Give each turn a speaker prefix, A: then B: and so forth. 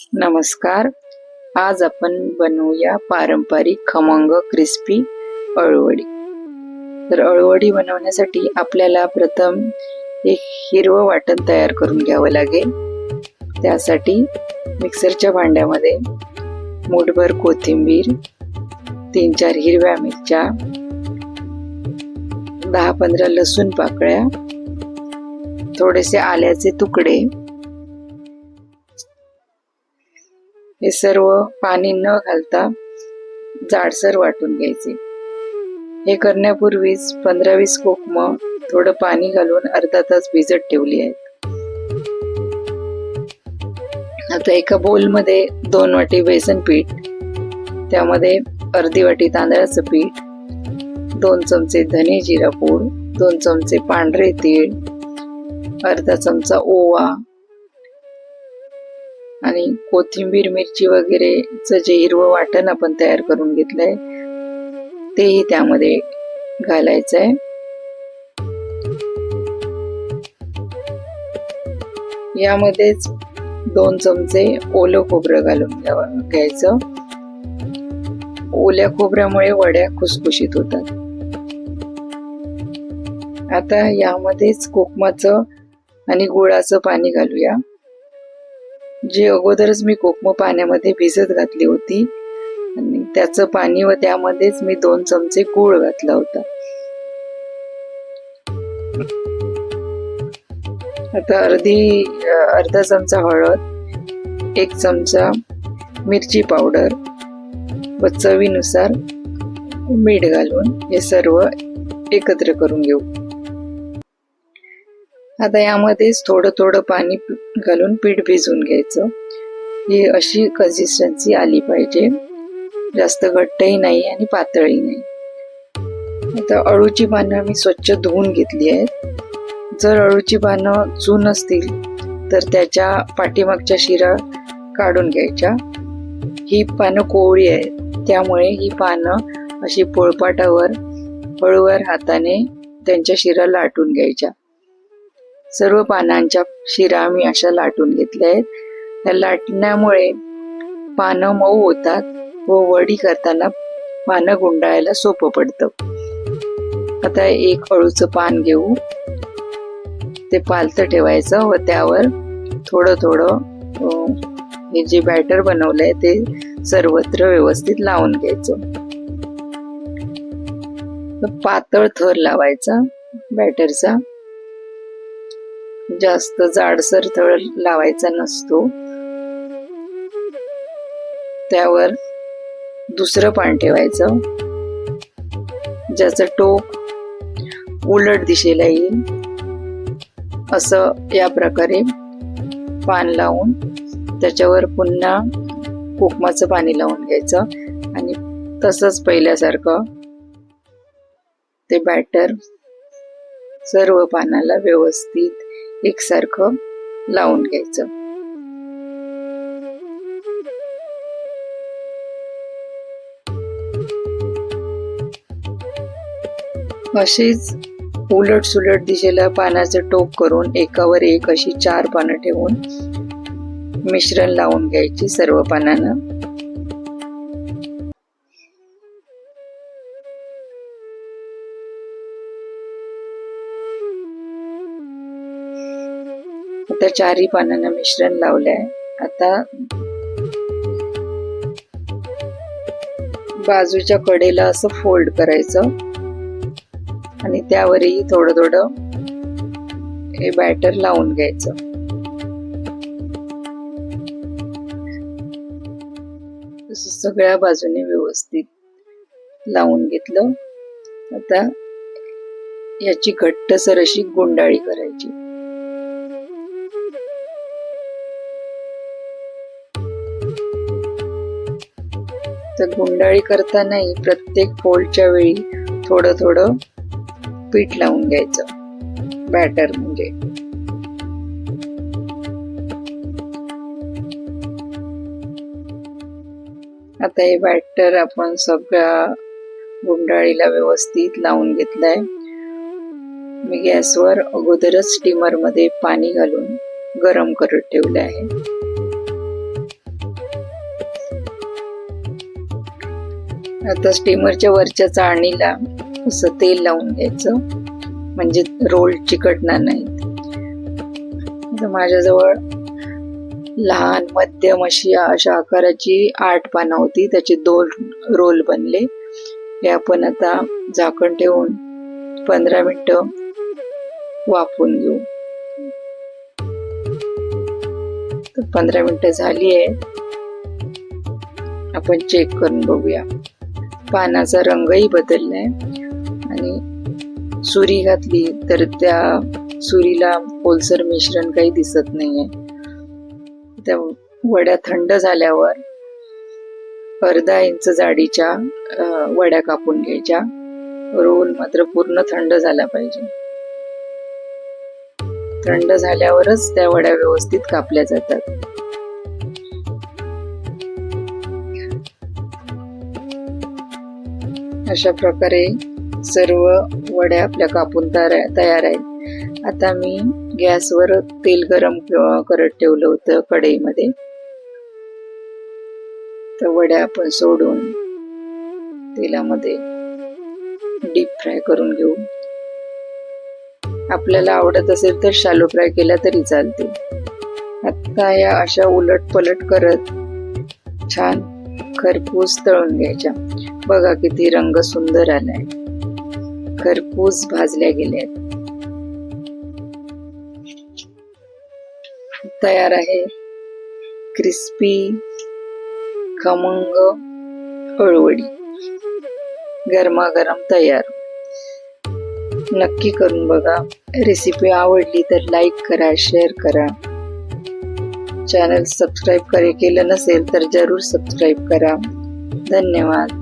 A: नमस्कार. आज आपण बनवूया पारंपरिक खमंग क्रिस्पी अळूवडी. तर अळवडी बनवण्यासाठी आपल्याला प्रथम एक हिरवं वाटण तयार करून घ्यावं लागेल. त्यासाठी मिक्सरच्या भांड्यामध्ये मूठभर कोथिंबीर तीन चार हिरव्या मिरच्या दहा पंधरा लसूण पाकळ्या थोडेसे आल्याचे तुकडे हे सर्व पाणी न घालता जाडसर वाटून घ्यायचे. हे करण्यापूर्वीच पंधरा वीस कोकम थोडं पाणी घालून अर्धा तास भिजत ठेवली आहेत. आता एका बोलमध्ये दोन वाटी बेसन पीठ त्यामध्ये अर्धी वाटी तांदळाचं पीठ दोन चमचे धने जिरा पूड दोन चमचे पांढरे तीळ अर्धा चमचा ओवा आणि कोथिंबीर मिरची वगैरेचं जे हिरवं वाटण आपण तयार करून घेतलंय तेही त्यामध्ये घालायचंय. यामध्येच दोन चमचे ओलं खोबरं घालून घ्यावं घ्यायचं. ओल्या खोबऱ्यामुळे वड्या खुसखुशीत होतात. आता यामध्येच कोकमाचं आणि गुळाचं पाणी घालूया. जी अगोदरच मी कोकम पाण्यामध्ये भिजत घातली होती. आणि त्याचं पाणी व त्यामध्येच मी दोन चमचे गूळ घातला होता. आता अर्धी अर्धा चमचा हळद एक चमचा मिरची पावडर व चवीनुसार मीठ घालून हे सर्व एकत्र करून घेऊ. आता यामध्येच थोडं थोडं पाणी घालून पीठ भिजवून घ्यायचं. ही अशी कन्सिस्टन्सी आली पाहिजे. जास्त घट्टही नाही आणि पातळही नाही. आता अळूची पानं मी स्वच्छ धुवून घेतली आहेत. जर अळूची पानं चून असतील तर त्याच्या पाठीमागच्या शिरा काढून घ्यायच्या. ही पानं कोवळी आहेत त्यामुळे ही पानं अशी पोळपाटावर हळूवार हाताने त्यांच्या शिरा लाटून घ्यायच्या. सर्व पानांच्या शिरा मी अशा लाटून घेतल्या आहेत. त्या लाटण्यामुळे पानं मऊ होतात व वडी करताना पानं गुंडाळायला सोपं पडतं. आता एक अळूचं पान घेऊ. ते पालतं ठेवायचं व त्यावर थोडं थोडं हे जे बॅटर बनवलंय ते सर्वत्र व्यवस्थित लावून घ्यायचं. पातळ थर लावायचा बॅटरचा. जास्त जाडसर थळ लावायचा नसतो. त्यावर दुसरं पान ठेवायचं. ज्याचं टोक उलट दिशेला येईल. असं या प्रकारे पान लावून त्याच्यावर पुन्हा कोकमाचं पाणी लावून घ्यायचं. आणि तसंच पहिल्यासारखं ते बॅटर सर्व पानाला व्यवस्थित एकसारखं लावून घ्यायचं. अशीच उलट सुलट दिशेला पानाचं टोक करून एकावर एक अशी चार पानं ठेवून मिश्रण लावून घ्यायची सर्व पानांना. आता चारही पानांना मिश्रण लावलंय. आता बाजूच्या कडेला असं फोल्ड करायचं. आणि त्यावरही थोडं थोडं हे बॅटर लावून घ्यायचं. सगळ्या बाजूने व्यवस्थित लावून घेतलं. आता याची घट्टसर अशी गुंडाळी करायची. तर गुंडाळी करतानाही प्रत्येक फोल्डच्या वेळी थोडं थोडं पीठ लावून घ्यायचं. बॅटर म्हणजे. आता हे बॅटर आपण सगळ्या गुंडाळीला व्यवस्थित लावून घेतलंय. मी गॅसवर अगोदरच स्टीमरमध्ये पाणी घालून गरम करत ठेवले आहे. आता स्टीमरच्या वरच्या चाळणीला असं तेल लावून घ्यायचं. म्हणजे रोल चिकटणार नाहीत. माझ्याजवळ लहान मध्यम अशी अशा आकाराची आठ पानं होती. त्याचे दोन रोल बनले. हे आपण आता झाकण ठेवून पंधरा मिनटं वाफवून घेऊ. पंधरा मिनिटं झाली आहे. आपण चेक करून बघूया. पानाचा रंगही बदललाय. आणि सुरी घातली तर त्या सुरीला ओलसर मिश्रण काही दिसत नाहीये. त्या वड्या थंड झाल्यावर अर्धा इंच जाडीच्या वड्या कापून घ्यायच्या. रोल मात्र पूर्ण थंड झाला पाहिजे. थंड झाल्यावरच त्या वड्या व्यवस्थित कापल्या जातात. अशा प्रकारे सर्व वड्या आपल्या कापून तयार तयार आहेत. आता मी गॅसवर तेल गरम करत ठेवलं होतं कढईमध्ये. तर वड्या आपण सोडून तेलामध्ये डीप फ्राय करून घेऊ. आपल्याला आवडत असेल तर शालो फ्राय केला तरी चालते. आता या अशा उलट पलट करत छान खरपूस तळून घ्यायच्या. बघा किती रंग सुंदर आलाय. खरपूस भाजल्या गेल्यात. तयार आहे क्रिस्पी खमंग अळवडी गरमागरम तयार. नक्की करून बघा. रेसिपी आवडली तर लाईक करा शेअर करा. चॅनल सबस्क्राईब करे केलं नसेल तर जरूर सबस्क्राईब करा. धन्यवाद.